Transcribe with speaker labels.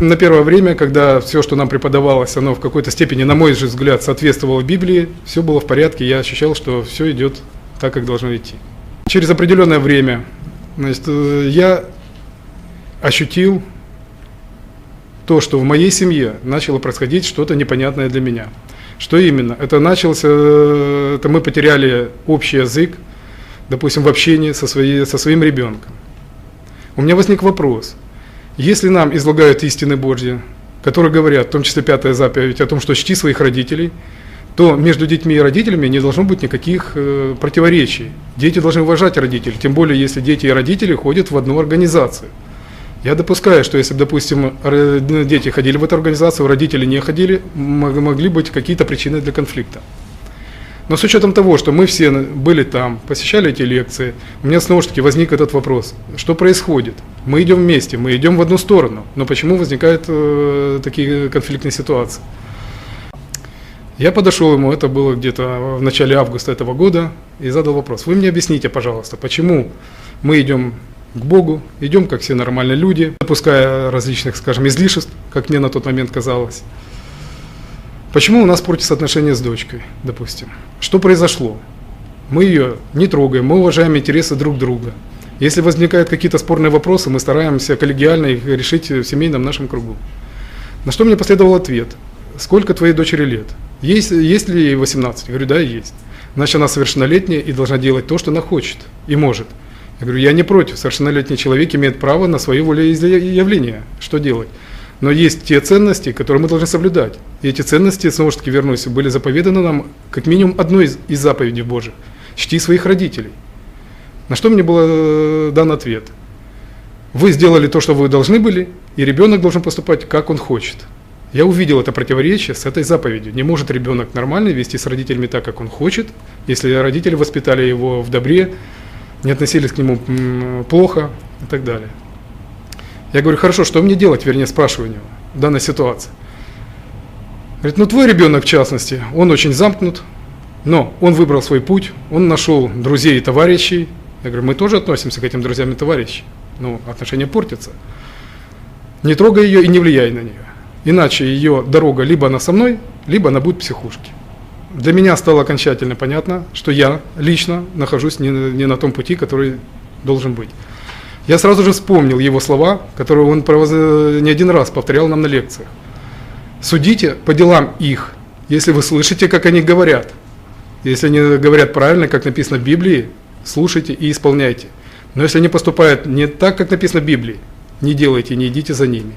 Speaker 1: На первое время, когда все, что нам преподавалось, оно в какой-то степени, на мой же взгляд, соответствовало Библии, все было в порядке, я ощущал, что все идет так, как должно идти. Через определенное время значит, э, я ощутил то, что в моей семье начало происходить что-то непонятное для меня. Что именно? Это начался, э, это мы потеряли общий язык, допустим, в общении со, своей, со своим ребенком. У меня возник вопрос – если нам излагают истины Божьи, которые говорят, в том числе пятая заповедь, о том, что чти своих родителей, то между детьми и родителями не должно быть никаких э, противоречий. Дети должны уважать родителей, тем более, если дети и родители ходят в одну организацию. Я допускаю, что если, допустим, дети ходили в эту организацию, родители не ходили, могли быть какие-то причины для конфликта. Но с учетом того, что мы все были там, посещали эти лекции, у меня снова же таки возник этот вопрос. Что происходит? Мы идем вместе, мы идем в одну сторону, но почему возникают э, такие конфликтные ситуации? Я подошел ему, это было где-то в начале августа этого года, и задал вопрос. Вы мне объясните, пожалуйста, почему мы идем к Богу, идем как все нормальные люди, допуская различных, скажем, излишеств, как мне на тот момент казалось. Почему у нас портятся отношения с дочкой, допустим? Что произошло? Мы ее не трогаем, мы уважаем интересы друг друга. Если возникают какие-то спорные вопросы, мы стараемся коллегиально их решить в семейном нашем кругу. На что мне последовал ответ. Сколько твоей дочери лет? Есть, есть ли ей 18? Я говорю, да, есть. Значит, она совершеннолетняя и должна делать то, что она хочет и может. Я говорю, я не против. Совершеннолетний человек имеет право на свое волеизъявление. Что делать? Но есть те ценности, которые мы должны соблюдать. И эти ценности, снова же таки вернусь, были заповеданы нам как минимум одной из, из заповедей Божьих. Чти своих родителей. На что мне был э, дан ответ. Вы сделали то, что вы должны были, и ребенок должен поступать, как он хочет. Я увидел это противоречие с этой заповедью. Не может ребенок нормально вести с родителями так, как он хочет, если родители воспитали его в добре, не относились к нему плохо и так далее. Я говорю, хорошо, что мне делать, вернее, спрашиваю у него в данной ситуации. Говорит, ну твой ребенок в частности, он очень замкнут, но он выбрал свой путь, он нашел друзей и товарищей. Я говорю, мы тоже относимся к этим друзьям и товарищам, но отношения портятся. Не трогай ее и не влияй на нее. Иначе ее дорога либо она со мной, либо она будет психушке. Для меня стало окончательно понятно, что я лично нахожусь не, не на том пути, который должен быть. Я сразу же вспомнил его слова, которые он не один раз повторял нам на лекциях. Судите по делам их, если вы слышите, как они говорят. Если они говорят правильно, как написано в Библии, слушайте и исполняйте. Но если они поступают не так, как написано в Библии, не делайте, не идите за ними.